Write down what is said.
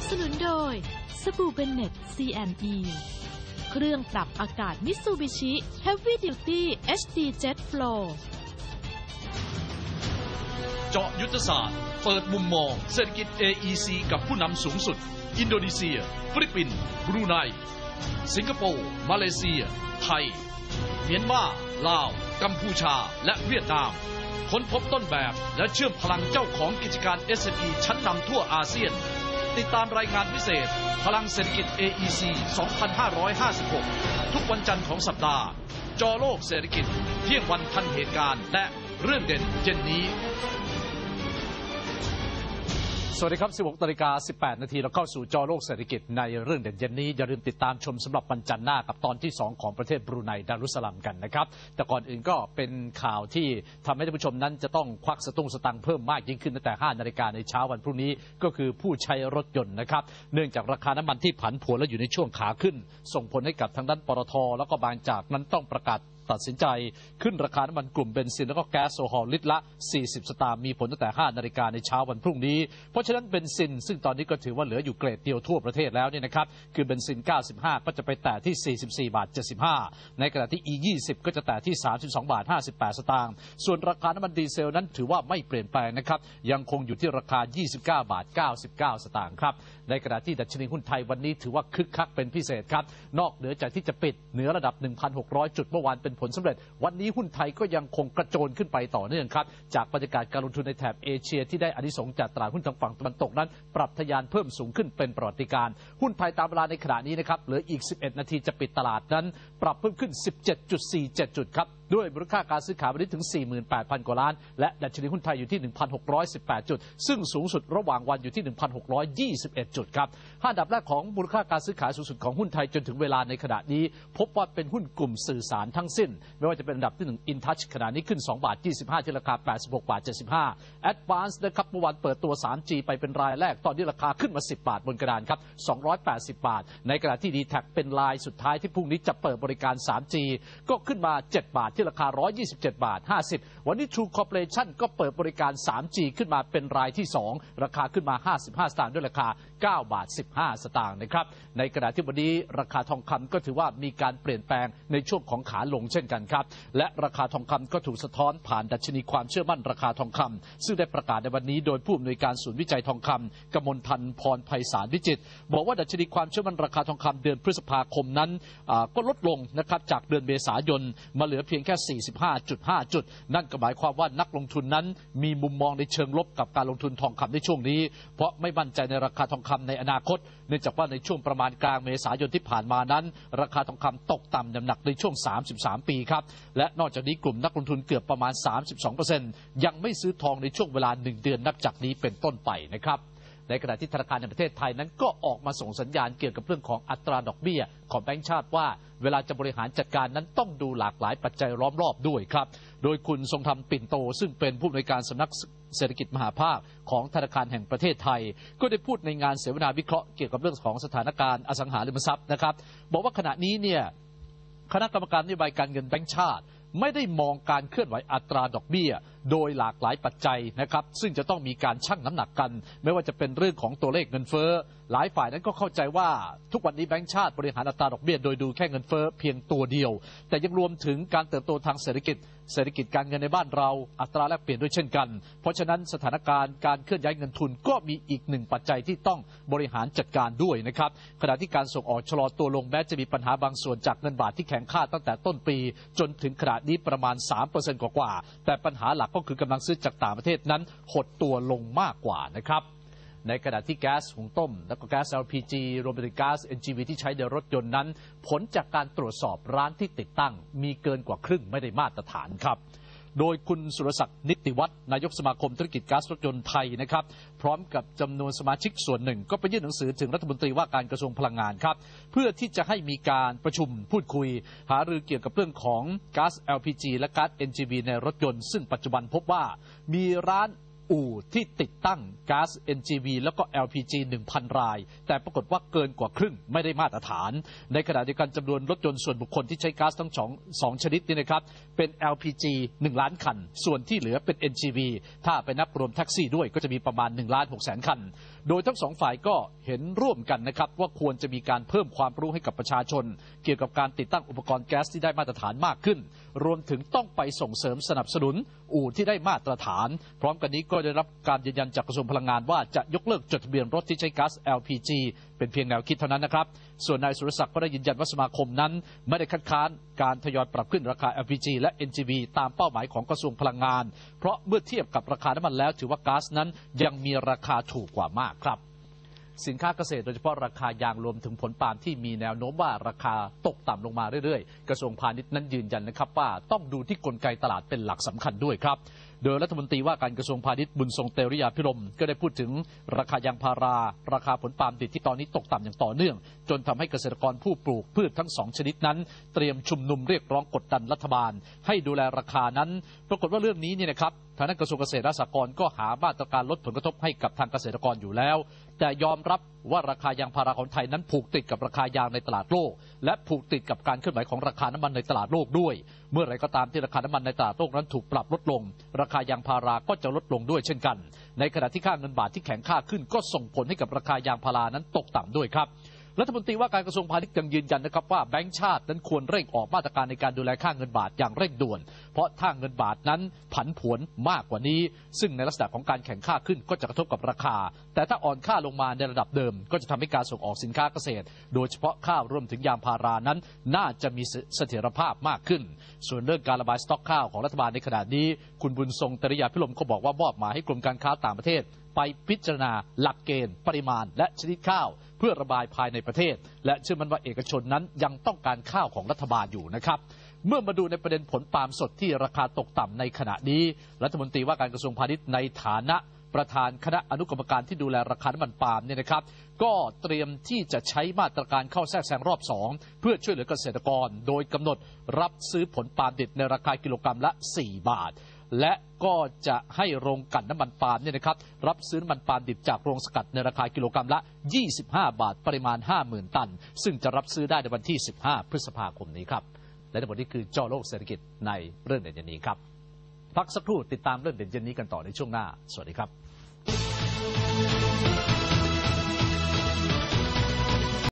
นับสนุนโดย สบู่เบนเน็ต CNE เครื่องปรับอากาศมิ t ซูบิชิ Heavy Duty HD Jet Flow เจาะยุทธศาสตร์ เปิดมุมมอง เศรษฐกิจ AEC กับผู้นำสูงสุด อินโดนีเซีย ฟิลิปปินส์บรูไน สิงคโปร์ มาเลเซีย ไทย เมียนมา ลาว กัมพูชา และเวียดนาม ค้นพบต้นแบบและเชื่อมพลังเจ้าของกิจการ SME ชั้นนำทั่วอาเซียน ติดตามรายงานพิเศษ พลังเศรษฐกิจ AEC 2556 ทุกวันจันทร์ของสัปดาห์ จอโลกเศรษฐกิจ เที่ยงวันทันเหตุการณ์ และเรื่องเด่นเย็นนี้ สวัสดีครับ 16นาฬิกา18 นาทีเราเข้าสู่จอโลกเศรษฐกิจในเรื่องเด่นเย็นนี้ อย่าลืมติดตามชมสำหรับวันจันทร์หน้ากับตอนที่ 2 ของประเทศบรูไนดารุสลัมกันนะครับ แต่ก่อนอื่นก็เป็นข่าวที่ทำให้ท่านผู้ชมนั้นจะต้องควักสตุ้งสตังเพิ่มมากยิ่งขึ้นตั้งแต่ 5 นาฬิกาในเช้าวันพรุ่งนี้ก็คือผู้ใช้รถยนต์นะครับ เนื่องจากราคาน้ำมันที่ผันผวนและอยู่ในช่วงขาขึ้น ส่งผลให้กับทางด้านปตทแล้วก็บางจากนั้นต้องประกาศ ตัดสินใจขึ้นราคาน้ำมันกลุ่มเบนซินแล้วก็แก๊สโซฮอลลิตรละ 40 สตางค์มีผลตั้งแต่ 5 นาฬิกาในเช้าวันพรุ่งนี้ เพราะฉะนั้นเบนซิน ซึ่งตอนนี้ก็ถือว่าเหลืออยู่เกรดเดียวทั่วประเทศแล้วเนี่ยนะครับคือเบนซิน 95 ก็จะไปแตะที่ 44 บาท 75 ในขณะที่ E 20 ก็จะแตะที่ 32 บาท 58 สตางค์ส่วนราคาน้ำมันดีเซลนั้นถือว่าไม่เปลี่ยนแปลงนะครับยังคงอยู่ที่ราคา 29 บาท 99 สตางค์ครับในขณะที่ดัชนีหุ้นไทยวันนี้ถือว่าคึกคักเป็นพิเศษครับนอกเหนือจากที่จะปิดเหนือระดับ 1,600 จุดเมื่อวานเป็นผลสำเร็จ วันนี้หุ้นไทยก็ยังคงกระโจนขึ้นไปต่อเนื่องครับ จากบรรยากาศการลงทุนในแถบเอเชีย ที่ได้อานิสงส์จากตลาดหุ้นทางฝั่งตะวันตกนั้น ปรับทะยานเพิ่มสูงขึ้นเป็นประวัติการหุ้นไทยตามเวลาในขณะนี้นะครับเหลืออีก 11 นาทีจะปิดตลาดนั้น ปรับเพิ่มขึ้น 17.47 จุดครับ ด้วยมูลค่าการซื้อขายวันนี้ถึง 48,000 กว่าล้าน และดัชนีหุ้นไทยอยู่ที่ 1,618 จุด ซึ่งสูงสุดระหว่างวันอยู่ที่ 1,621 จุดครับห้าดับแรกของมูลค่าการซื้อขายสูงสุดของหุ้นไทยจนถึงเวลาในขณะนี้ พบว่าเป็นหุ้นกลุ่มสื่อสารทั้งสิ้น ไม่ว่าจะเป็นอันดับที่1 InTouch ขณะนี้ขึ้น 2 บาท 25ที่ราคา 86 บาท 75 Advance นะครับเมื่อวานเปิดตัว 3G ไปเป็นรายแรกตอนนี้ราคาขึ้นมา 10 บาทบนกระดานครับ280 บาท ในขณะที่ d t แทเป็นรายสุดท้ายที่พรุ่งนี้จะเปิดบริการ 3G ก็ขึ้นมา 7 บาทที่ราคา 127 บาท 50 วันนี้ True Corporation ก็เปิดบริการ 3G ขึ้นมาเป็นรายที่ 2 ราคาขึ้นมา 55 สตางค์ด้วยราคา 9 บาท 15 สตางค์นะครับ ในขณะที่วันนี้ราคาทองคำก็ถือว่ามีการเปลี่ยนแปลงในช่วงของขาลงเช่นกันครับ และราคาทองคำก็ถูกสะท้อนผ่านดัชนีความเชื่อมั่นราคาทองคำซึ่งได้ประกาศในวันนี้โดยผู้อำนวยการศูนย์วิจัยทองคำกมลพันธ์พรไพศาลวิจิตรบอกว่าดัชนีความเชื่อมั่นราคาทองคำเดือนพฤษภาคมนั้นก็ลดลงนะครับจากเดือนเมษายนมาเหลือเพียงแค่ 45.5 จุด นั่นก็หมายความว่านักลงทุนนั้น มีมุมมองในเชิงลบกับการลงทุนทองคำในช่วงนี้ เพราะไม่มั่นใจในราคาทองคำในอนาคต เนื่องจากว่าในช่วงประมาณกลางเมษายนที่ผ่านมานั้น ราคาทองคำตกต่ำอย่างหนักในช่วง 33 ปีครับ และนอกจากนี้กลุ่มนักลงทุนเกือบประมาณ 32%ยังไม่ซื้อทองในช่วงเวลา 1 เดือนนับจากนี้เป็นต้นไปนะครับ ในขณะที่ธนาคารแห่งประเทศไทยนั้นก็ออกมาส่งสัญญาณเกี่ยวกับเรื่องของอัตราดอกเบี้ย ของแบงก์ชาติว่า เวลาจะบริหารจัดการนั้นต้องดูหลากหลายปัจจัยล้อมรอบด้วยครับ โดยคุณทรงธรรมปิ่นโต ซึ่งเป็นผู้อำนวยการสำนักเศรษฐกิจมหาภาคของธนาคารแห่งประเทศไทย ก็ได้พูดในงานเสวนาวิเคราะห์เกี่ยวกับเรื่องของสถานการณ์อสังหาริมทรัพย์นะครับ บอกว่าขณะนี้เนี่ยคณะกรรมการนโยบายการเงินแบงก์ชาติ ไม่ได้มองการเคลื่อนไหวอัตราดอกเบี้ย โดยหลากหลายปัจจัยนะครับ ซึ่งจะต้องมีการชั่งน้ำหนักกัน ไม่ว่าจะเป็นเรื่องของตัวเลขเงินเฟ้อ หลายฝ่ายนั้นก็เข้าใจว่าทุกวันนี้แบงก์ชาติบริหารอัตราดอกเบี้ยโดยดูแค่เงินเฟ้อเพียงตัวเดียว แต่ยังรวมถึงการเติบโตทางเศรษฐกิจ เศรษฐกิจการเงินในบ้านเราอัตราแลกเปลี่ยนด้วยเช่นกัน เพราะฉะนั้นสถานการณ์การเคลื่อนย้ายเงินทุนก็มีอีกหนึ่งปัจจัยที่ต้องบริหารจัดการด้วยนะครับขณะที่การส่งออกชะลอตัวลงแม้จะมีปัญหาบางส่วนจากเงินบาทที่แข็งค่าตั้งแต่ต้นปี จนถึงขณะนี้ประมาณ 3%กว่าๆแต่ปัญหาหลักก็คือกำลังซื้อจากต่างประเทศนั้นหดตัวลงมากกว่านะครับ ในขณะที่แก๊สหุงต้ม และก็แก๊ส LPG รวมไปถึงก๊าซ NGV ที่ใช้ในรถยนต์นั้น ผลจากการตรวจสอบร้านที่ติดตั้ง มีเกินกว่าครึ่งไม่ได้มาตรฐานครับโดยคุณสุรศักดิ์นิติวัฒน์นายกสมาคมธุรกิจก๊าซรถยนต์ไทยนะครับ พร้อมกับจำนวนสมาชิกส่วนหนึ่ง ก็ไปยื่นหนังสือถึงรัฐมนตรีว่าการกระทรวงพลังงานครับ เพื่อที่จะให้มีการประชุมพูดคุย หารือเกี่ยวกับเรื่องของก๊าซ LPG และก๊าซ NGV ในรถยนต์ ซึ่งปัจจุบันพบว่ามีร้าน อู่ที่ติดตั้งก๊าซ NGV แล้วก็ LPG 1,000 ราย แต่ปรากฏว่าเกินกว่าครึ่งไม่ได้มาตรฐาน ในขณะเดียวกันจำนวนรถยนต์ส่วนบุคคลที่ใช้ก๊าซทั้งสองสองชนิดนี้นะครับ เป็น LPG 1 ล้านคัน ส่วนที่เหลือเป็น NGV ถ้าไปนับรวมแท็กซี่ด้วยก็จะมีประมาณ1ล้าน6แสนคัน โดยทั้งสองฝ่ายก็เห็นร่วมกันนะครับว่าควรจะมีการเพิ่มความรู้ให้กับประชาชน เกี่ยวกับการติดตั้งอุปกรณ์แก๊สที่ได้มาตรฐานมากขึ้น รวมถึงต้องไปส่งเสริมสนับสนุนอู่ที่ได้มาตรฐาน พร้อมกันนี้ก็็ได้รับการยืนยันจากกระทรวงพลังงานว่าจะยกเลิกจดทะเบียนรถที่ใช้ก๊าซ LPG เป็นเพียงแนวคิดเท่านั้นนะครับ ส่วนนายสุรศักดิ์ก็ได้ยืนยันว่าสมาคมนั้น ไม่ได้คัดค้านการทยอยปรับขึ้นราคา LPG และ NGV ตามเป้าหมายของกระทรวงพลังงาน เพราะเมื่อเทียบกับราคาน้ำมันแล้ว ถือว่าก๊าซนั้นยังมีราคาถูกกว่ามากครับสินค้าเกษตรโดยเฉพาะราคายางรวมถึงผลปาล์มที่มีแนวโน้มว่าราคาตกต่ำลงมาเรื่อยๆ กระทรวงพาณิชย์นั้นยืนยันนะครับว่าต้องดูที่กลไกตลาดเป็นหลักสำคัญด้วยครับ โดยรัฐมนตรีว่าการกระทรวงพาณิชย์บุญทรงเตริยาพิรมก็ได้พูดถึงราคายางพารา ราคาผลปาล์มดิบที่ตอนนี้ตกต่ำอย่างต่อเนื่อง จนทำให้เกษตรกรผู้ปลูกพืชทั้งสองชนิดนั้น เตรียมชุมนุมเรียกร้องกดดันรัฐบาล ให้ดูแลราคานั้น ปรากฏว่าเรื่องนี้เนี่ยนะครับทางกระทรวงเกษตรและสหกรณ์ก็หามาตรการลดผลกระทบให้กับทางเกษตรกรอยู่แล้ว แต่ยอมรับว่าราคายางพาราของไทยนั้นผูกติดกับราคายางในตลาดโลก และผูกติดกับการเคลื่อนไหวของราคาน้ำมันในตลาดโลกด้วย เมื่อไรก็ตามที่ราคาน้ำมันในตลาดโลกนั้นถูกปรับลดลง ราคายางพาราก็จะลดลงด้วยเช่นกัน ในขณะที่ค่าเงินบาทที่แข็งค่าขึ้นก็ส่งผลให้กับราคายางพารานั้นตกต่ำด้วยครับ รัฐมนตรีว่าการกระทรวงพาณิชย์ยังยืนยันนะครับว่าแบงก์ชาตินั้นควรเร่งออกมาตรการในการดูแลค่าเงินบาทอย่างเร่งด่วน เพราะถ้าเงินบาทนั้นผันผวนมากกว่านี้ ซึ่งในลักษณะของการแข่งค่าขึ้นก็จะกระทบกับราคา แต่ถ้าอ่อนค่าลงมาในระดับเดิม ก็จะทำให้การส่งออกสินค้าเกษตร โดยเฉพาะข้าวรวมถึงยางพารานั้น น่าจะมีเสถียรภาพมากขึ้น ส่วนเรื่องการระบายสต็อกข้าวของรัฐบาลในขณะนี้ คุณบุญทรงตริยาพิรมก็บอกว่ามอบหมายให้กรมการค้าต่างประเทศ ไปพิจารณาหลักเกณฑ์ ปริมาณ และชนิดข้าว เพื่อระบายภายในประเทศ และเชื่อมั่นว่าเอกชนนั้นยังต้องการข้าวของรัฐบาลอยู่นะครับเมื่อมาดูในประเด็นผลปาล์มสดที่ราคาตกต่ำในขณะนี้ รัฐมนตรีว่าการกระทรวงพาณิชย์ในฐานะประธานคณะอนุกรรมการที่ดูแลราคาน้ำมันปาล์มเนี่ยนะครับ ก็เตรียมที่จะใช้มาตรการเข้าแทรกแซงรอบสองเพื่อช่วยเหลือเกษตรกร โดยกำหนดรับซื้อผลปาล์มดิบในราคากิโลกรัมละ 4 บาท และก็จะให้โรงกลั่นน้ำมันปาล์มเนี่ยนะครับรับซื้อน้ำมันปาล์มดิบจากโรงสกัดในราคากิโลกรัมละ 25 บาทปริมาณ 50,000 ตัน ซึ่งจะรับซื้อได้ในวันที่ 15 พฤษภาคมนี้ครับ และทั้งหมดนี้คือจอโลกเศรษฐกิจในเรื่องเด่นยันนี้ครับ พักสักครู่ติดตามเรื่องเด่นเย็นนี้กันต่อในช่วงหน้า สวัสดีครับ